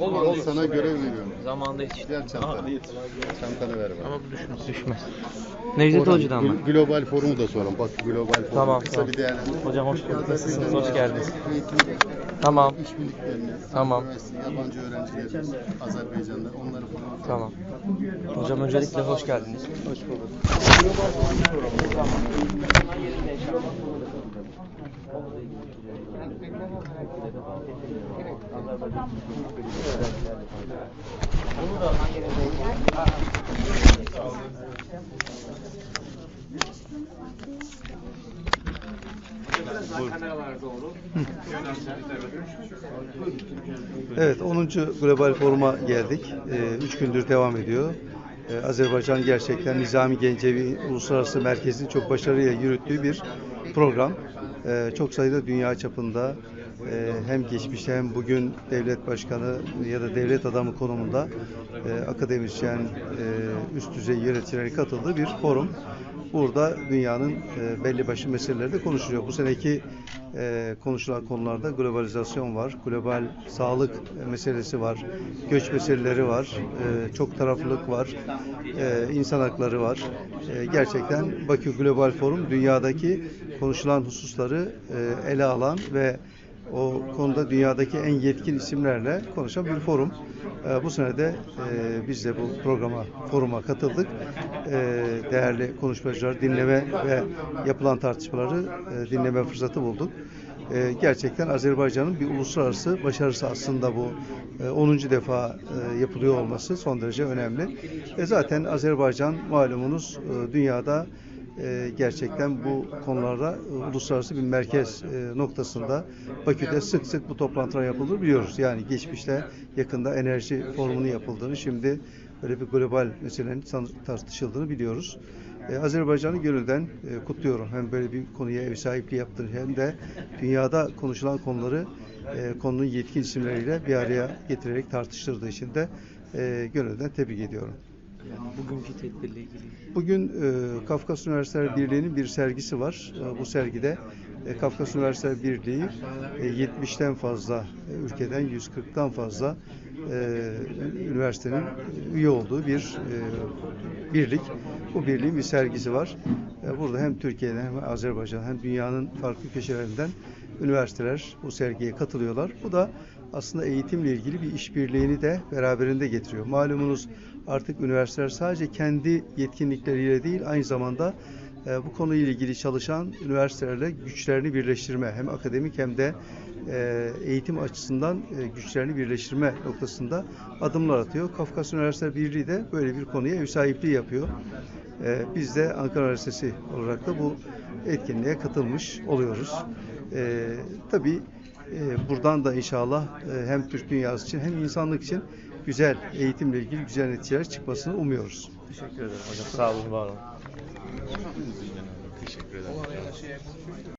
Olur olur. sana görev veriyorum. Zamanında yetişti. Ver çantanı. Çantanı ver bana. Ama bu düşmez. Düşmez. Nevzat Oradan Hoca'dan mı? gl- Global forumu da soralım. Bak global forum. Tamam, Kısa tamam. bir değerlendirme. Hocam hoş geldiniz. Nasılsınız? Hoş geldiniz. Tamam. Tamam. yabancı öğrencilerimiz, Azerbaycan'da onları falan. Tamam. Hocam öncelikle hoş geldiniz. Hoş bulduk. Evet 10. Global Forum'a geldik. 3 gündür devam ediyor. Ee, Azerbaycan gerçekten Nizami Gencevi Uluslararası Merkezi'nin çok başarıyla yürüttüğü bir program. Ee, Çok sayıda dünya çapında e, hem geçmişte hem bugün devlet başkanı ya da devlet adamı konumunda e, akademisyen, e, üst düzey yöneticileri katıldığı bir forum. Burada dünyanın e, belli başlı meseleleri de konuşuluyor. Bu seneki e, konuşulan konularda globalizasyon var, global sağlık meselesi var, göç meseleleri var, e, çok taraflılık var, e, insan hakları var. E, gerçekten Bakü Global Forum dünyadaki konuşulan hususları e, ele alan ve o konuda dünyadaki en yetkin isimlerle konuşan bir forum. E, bu sene de e, biz de bu programa, foruma katıldık. E, değerli konuşmacılar dinleme ve yapılan tartışmaları e, dinleme fırsatı bulduk. E, gerçekten Azerbaycan'ın bir uluslararası başarısı aslında bu e, 10. defa e, yapılıyor olması son derece önemli. E, zaten Azerbaycan malumunuz e, dünyada e, gerçekten bu konularda e, uluslararası bir merkez e, noktasında Bakü'de sık sık bu toplantılar yapılır biliyoruz. Yani geçmişte yakında enerji forumunu yapıldığını şimdi böyle bir global meselenin tartışıldığını biliyoruz. E, Azerbaycan'ı gönülden e, kutluyorum. Hem böyle bir konuya ev sahipliği yaptığını hem de dünyada konuşulan konuları konunun yetkin isimleriyle bir araya getirerek tartıştırdığı için de e, gönülden tebrik ediyorum. Bugünkü tedbirle ilgili. Bugün e, Kafkas Üniversiteler Birliği'nin bir sergisi var. E, bu sergide e, Kafkas Üniversiteler Birliği e, 70'ten fazla e, ülkeden 140'tan fazla e, üniversitenin üye olduğu bir e, birlik. Bu birliğin bir sergisi var. E, burada hem Türkiye'den hem Azerbaycan hem dünyanın farklı köşelerinden üniversiteler bu sergiye katılıyorlar. Bu da aslında eğitimle ilgili bir işbirliğini de beraberinde getiriyor. Malumunuz artık üniversiteler sadece kendi yetkinlikleriyle değil aynı zamanda e, bu konuyla ilgili çalışan üniversitelerle güçlerini birleştirme hem akademik hem de e, eğitim açısından e, güçlerini birleştirme noktasında adımlar atıyor. Kafkas Üniversiteler Birliği de böyle bir konuya ev sahipliği yapıyor. Biz de Ankara Üniversitesi olarak da bu etkinliğe katılmış oluyoruz. E, tabii e, buradan da inşallah e, hem Türk dünyası için hem insanlık için güzel eğitimle ilgili güzel neticeler çıkmasını umuyoruz. Teşekkür ederim hocam. Sağ olun, var olun. Teşekkür ederim.